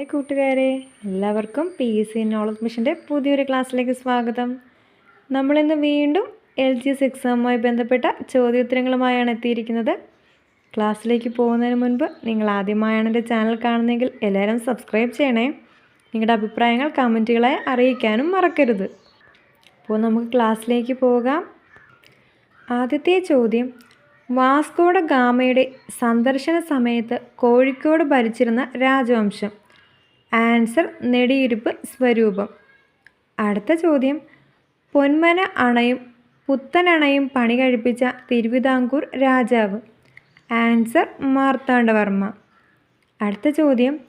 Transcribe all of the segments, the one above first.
Hi കൂട്ടുകാരെ. എല്ലാവർക്കും P S C knowledge മിഷന്റെ പുതിയൊരു ക്ലാസ്സിലേക്ക് സ്വാഗതം. നമ്മളിന്ന് വീണ്ടും എൽ ജി എസ് എക്സാമുമായി ബന്ധപ്പെട്ട ചോദ്യോത്തരങ്ങളുമായാണ് എത്തിയിരിക്കുന്നത്. ക്ലാസ്സിലേക്ക് പോകുന്നതിന് മുൻപ് നിങ്ങൾ ആദ്യമായാണ് എന്റെ ചാനൽ കാണുന്നതെങ്കിൽ എല്ലാവരും സബ്സ്ക്രൈബ് ചെയ്യണേ. നിങ്ങളുടെ അഭിപ്രായങ്ങൾ കമന്റുകളായി അറിയിക്കാനും മറക്കരുത്. അപ്പോൾ നമുക്ക് ക്ലാസ്സിലേക്ക് പോകാം. ആദ്യത്തെ ചോദ്യം. വാസ്കോഡ ഗാമയുടെ സന്ദർശന സമയത്ത് കോഴിക്കോട് ഭരിച്ചിരുന്ന രാജവംശം. ആൻസർ നെടിയിരുപ്പ് സ്വരൂപം. അടുത്ത ചോദ്യം. പൊന്മന അണയും പുത്തനണയും പണി കഴിപ്പിച്ച തിരുവിതാംകൂർ രാജാവ്. ആൻസർ മാർത്താണ്ഡവർമ്മ. അടുത്ത ചോദ്യം.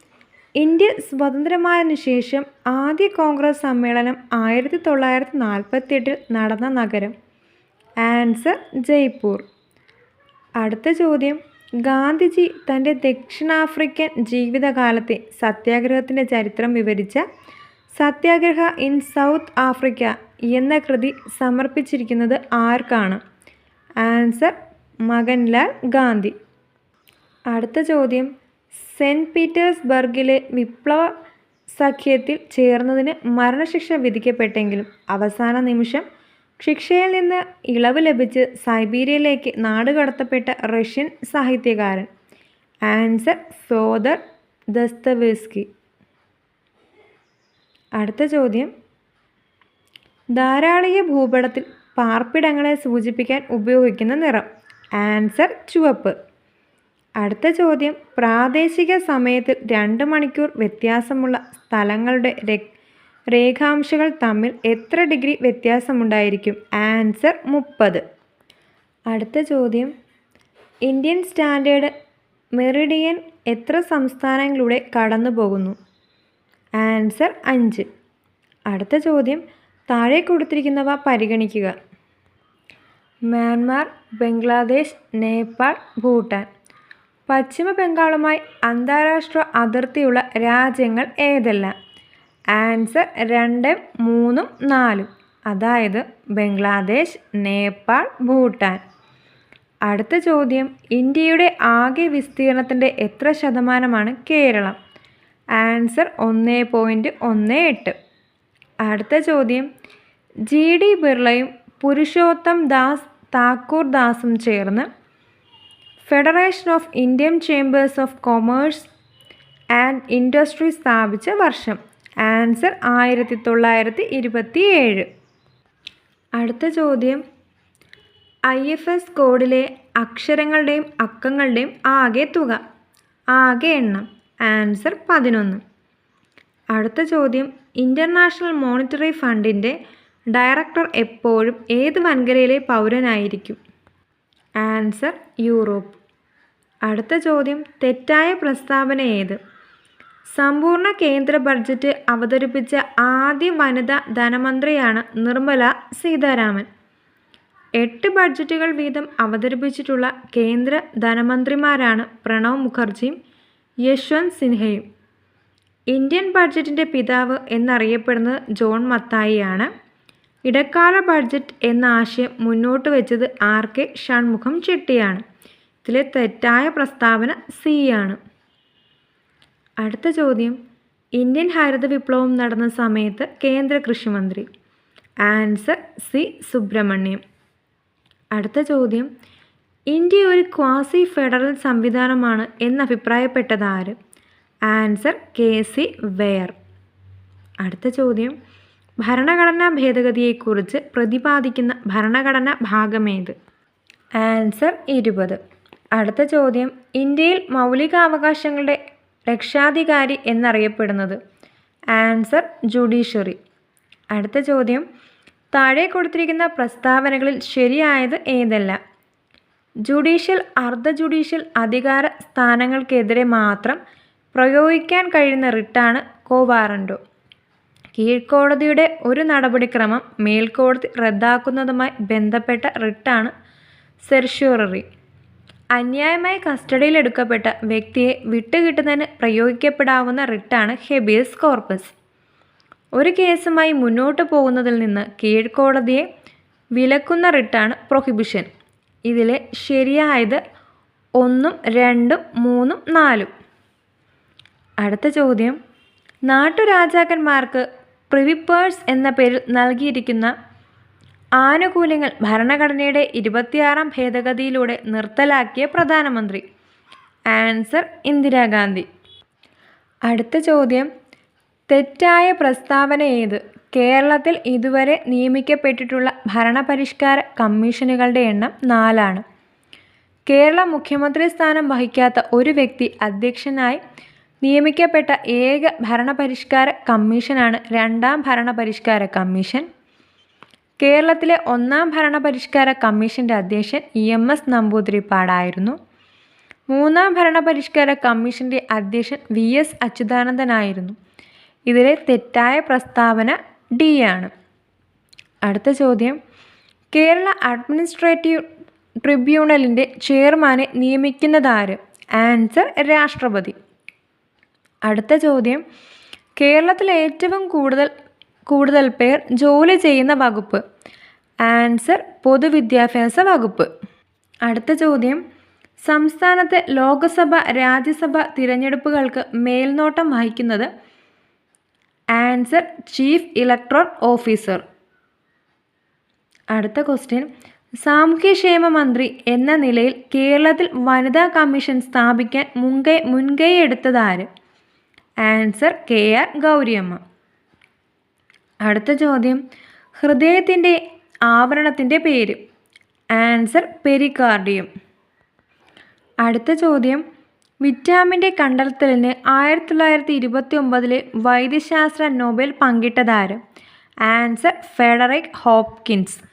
ഇന്ത്യ സ്വതന്ത്രമായതിനു ശേഷം ആദ്യ കോൺഗ്രസ് സമ്മേളനം ആയിരത്തി തൊള്ളായിരത്തി നാൽപ്പത്തിയെട്ടിൽ നടന്ന നഗരം. ആൻസർ ജയ്പൂർ. അടുത്ത ചോദ്യം. ഗാന്ധിജി തന്റെ ദക്ഷിണാഫ്രിക്കൻ ജീവിതകാലത്തെ സത്യാഗ്രഹത്തിന്റെ ചരിത്രം വിവരിച്ച സത്യാഗ്രഹ ഇൻ സൗത്ത് ആഫ്രിക്ക എന്ന കൃതി സമർപ്പിച്ചിരിക്കുന്നത് ആർക്കാണ്? ആൻസർ മകൻലാൽ ഗാന്ധി. അടുത്ത ചോദ്യം. സെന്റ് പീറ്റേഴ്സ്ബർഗിലെ വിപ്ലവ സഖ്യത്തിൽ ചേർന്നതിന് മരണശിക്ഷ വിധിക്കപ്പെട്ടെങ്കിലും അവസാന നിമിഷം ശിക്ഷയിൽ നിന്ന് ഇളവ് ലഭിച്ച് സൈബീരിയയിലേക്ക് നാടുകടത്തപ്പെട്ട റഷ്യൻ സാഹിത്യകാരൻ ആൻസർ ഫോദർ ദസ്തവേസ്കി. അടുത്ത ചോദ്യം. ധാരാളിക ഭൂപടത്തിൽ പാർപ്പിടങ്ങളെ സൂചിപ്പിക്കാൻ ഉപയോഗിക്കുന്ന നിറം. ആൻസർ ചുവപ്പ്. അടുത്ത ചോദ്യം. പ്രാദേശിക സമയത്തിൽ രണ്ട് മണിക്കൂർ വ്യത്യാസമുള്ള സ്ഥലങ്ങളുടെ രേഖാംശങ്ങൾ തമ്മിൽ എത്ര ഡിഗ്രി വ്യത്യാസമുണ്ടായിരിക്കും? ആൻസർ മുപ്പത്. അടുത്ത ചോദ്യം. ഇന്ത്യൻ സ്റ്റാൻഡേർഡ് മെറിഡിയൻ എത്ര സംസ്ഥാനങ്ങളിലൂടെ കടന്നു പോകുന്നു ആൻസർ അഞ്ച്. അടുത്ത ചോദ്യം. താഴെ കൊടുത്തിരിക്കുന്നവ പരിഗണിക്കുക. മ്യാൻമാർ ബംഗ്ലാദേശ് നേപ്പാൾ ഭൂട്ടാൻ. പശ്ചിമ ബംഗാളുമായി അന്താരാഷ്ട്ര അതിർത്തിയുള്ള രാജ്യങ്ങൾ ഏതെല്ലാം? ആൻസർ രണ്ട് മൂന്നും നാലും. അതായത് ബംഗ്ലാദേശ് നേപ്പാൾ ഭൂട്ടാൻ. അടുത്ത ചോദ്യം. ഇന്ത്യയുടെ ആകെ വിസ്തീർണത്തിന്റെ എത്ര ശതമാനമാണ് കേരളം? ആൻസർ ഒന്ന് പോയിന്റ് ഒന്ന് എട്ട്. അടുത്ത ചോദ്യം. ജി ഡി ബിർളയും പുരുഷോത്തം ദാസ് താക്കൂർ ദാസും ചേർന്ന് federation of Indian chambers of commerce and industry സ്ഥാപിച്ച വർഷം. ആൻസർ ആയിരത്തി തൊള്ളായിരത്തി ഇരുപത്തി ഏഴ് അടുത്ത ചോദ്യം. ഐ എഫ് എസ് കോഡിലെ അക്ഷരങ്ങളുടെയും അക്കങ്ങളുടെയും ആകെ തുക ആകെ എണ്ണം. ആൻസർ പതിനൊന്ന്. അടുത്ത ചോദ്യം. ഇന്റർനാഷണൽ മോണിറ്ററി ഫണ്ടിന്റെ ഡയറക്ടർ എപ്പോഴും ഏത് വൻകരയിലെ പൗരനായിരിക്കും? Answer Europe. അടുത്ത ചോദ്യം. തെറ്റായ പ്രസ്താവന ഏത്? സമ്പൂർണ കേന്ദ്ര ബഡ്ജറ്റ് അവതരിപ്പിച്ച ആദ്യ വനിതാ ധനമന്ത്രിയാണ് നിർമ്മല സീതാരാമൻ. എട്ട് ബഡ്ജറ്റുകൾ വീതം അവതരിപ്പിച്ചിട്ടുള്ള കേന്ദ്ര ധനമന്ത്രിമാരാണ് പ്രണവ് മുഖർജിയും യശ്വന്ത് സിൻഹയും. ഇന്ത്യൻ ബഡ്ജറ്റിന്റെ പിതാവ് എന്നറിയപ്പെടുന്നത് ജോൺ മത്തായിയാണ്. ഇടക്കാല ബഡ്ജറ്റ് എന്ന ആശയം മുന്നോട്ട് വെച്ചത് ആർ കെ ഷൺമുഖം ചെട്ടിയാണ്. ഇതിലെ തെറ്റായ പ്രസ്താവന സി ആണ്. അടുത്ത ചോദ്യം. ഇന്ത്യൻ ഹരിത വിപ്ലവം നടന്ന സമയത്ത് കേന്ദ്ര കൃഷിമന്ത്രി ആൻസർ സി. സുബ്രഹ്മണ്യം. അടുത്ത ചോദ്യം. ഇന്ത്യ ഒരു ക്വാസി ഫെഡറൽ സംവിധാനമാണ് എന്നഭിപ്രായപ്പെട്ടത് ആര്? Answer K. സി. വെയർ. അടുത്ത ചോദ്യം. ഭരണഘടനാ ഭേദഗതിയെക്കുറിച്ച് പ്രതിപാദിക്കുന്ന ഭരണഘടന ഭാഗമേത് ആൻസർ ഇരുപത്. അടുത്ത ചോദ്യം. ഇന്ത്യയിൽ മൗലികാവകാശങ്ങളുടെ രക്ഷാധികാരി എന്നറിയപ്പെടുന്നത്. Answer judiciary. അടുത്ത ചോദ്യം. താഴെ കൊടുത്തിരിക്കുന്ന പ്രസ്താവനകളിൽ ശരിയായത് ഏതല്ല? ജുഡീഷ്യൽ അർദ്ധ ജുഡീഷ്യൽ അധികാര സ്ഥാനങ്ങൾക്കെതിരെ മാത്രം പ്രയോഗിക്കാൻ കഴിയുന്ന റിട്ടാണ് കോവാറൻഡോ കീഴ്ക്കോടതിയുടെ ഒരു നടപടിക്രമം മേൽക്കോടതി റദ്ദാക്കുന്നതുമായി ബന്ധപ്പെട്ട റിട്ടാണ് സെർഷ്യൂററി അന്യായമായി കസ്റ്റഡിയിൽ എടുക്കപ്പെട്ട വ്യക്തിയെ വിട്ടുകിട്ടുന്നതിന് പ്രയോഗിക്കപ്പെടാവുന്ന റിട്ടാണ് ഹെബിയസ് കോർപ്പസ്. ഒരു കേസുമായി മുന്നോട്ട് പോകുന്നതിൽ നിന്ന് കീഴ്ക്കോടതിയെ വിലക്കുന്ന റിട്ടാണ് പ്രൊഹിബിഷൻ. ഇതിലെ ശരിയായത് ഒന്നും രണ്ടും മൂന്നും നാലും. അടുത്ത ചോദ്യം. നാട്ടുരാജാക്കന്മാർക്ക് പ്രിവിപ്പേഴ്സ് എന്ന പേരിൽ നൽകിയിരിക്കുന്ന ആനുകൂല്യങ്ങൾ ഭരണഘടനയുടെ ഇരുപത്തിയാറാം ഭേദഗതിയിലൂടെ നിർത്തലാക്കിയ പ്രധാനമന്ത്രി. ആൻസർ ഇന്ദിരാഗാന്ധി. അടുത്ത ചോദ്യം. തെറ്റായ പ്രസ്താവന ഏത്? കേരളത്തിൽ ഇതുവരെ നിയമിക്കപ്പെട്ടിട്ടുള്ള ഭരണപരിഷ്കാര കമ്മീഷനുകളുടെ എണ്ണം നാലാണ്. കേരള മുഖ്യമന്ത്രി സ്ഥാനം വഹിക്കാത്ത ഒരു വ്യക്തി അധ്യക്ഷനായി നിയമിക്കപ്പെട്ട ഏക ഭരണപരിഷ്കാര കമ്മീഷനാണ് രണ്ടാം ഭരണപരിഷ്കാര കമ്മീഷൻ. കേരളത്തിലെ ഒന്നാം ഭരണപരിഷ്കാര കമ്മീഷന്റെ അധ്യക്ഷൻ ഇ എം എസ് നമ്പൂതിരിപ്പാടായിരുന്നു. മൂന്നാം ഭരണപരിഷ്കാര കമ്മീഷന്റെ അധ്യക്ഷൻ വി എസ് അച്യുതാനന്ദനായിരുന്നു. ഇതിലെ തെറ്റായ പ്രസ്താവന ഡി ആണ്. അടുത്ത ചോദ്യം. കേരള അഡ്മിനിസ്ട്രേറ്റീവ് ട്രിബ്യൂണലിന്റെ ചെയർമാനെ നിയമിക്കുന്നതാര്? ആൻസർ രാഷ്ട്രപതി. അടുത്ത ചോദ്യം. കേരളത്തിൽ ഏറ്റവും കൂടുതൽ കൂടുതൽ പേർ ജോലി ചെയ്യുന്ന വകുപ്പ്. ആൻസർ പൊതുവിദ്യാഭ്യാസ വകുപ്പ്. അടുത്ത ചോദ്യം. സംസ്ഥാനത്തെ ലോകസഭ രാജ്യസഭ തിരഞ്ഞെടുപ്പുകൾക്ക് മേൽനോട്ടം വഹിക്കുന്നത് ആൻസർ ചീഫ് ഇലക്ട്രോൺ ഓഫീസർ. അടുത്ത ക്വസ്റ്റ്യൻ. സാമൂഹ്യക്ഷേമ മന്ത്രി എന്ന നിലയിൽ കേരളത്തിൽ വനിതാ കമ്മീഷൻ സ്ഥാപിക്കാൻ മുൻകൈ മുൻകൈ എടുത്തതാര് ആൻസർ കെ ആർ ഗൗരിയമ്മ. അടുത്ത ചോദ്യം. ഹൃദയത്തിന്റെ ആവരണത്തിന്റെ പേര്. Answer pericardium. അടുത്ത ചോദ്യം. വിറ്റാമിന്റെ കണ്ടെത്തലിന് ആയിരത്തി തൊള്ളായിരത്തി ഇരുപത്തി ഒമ്പതിലെ വൈദ്യശാസ്ത്ര നോബൽ പങ്കിട്ടതാരം? Answer Frederick Hopkins.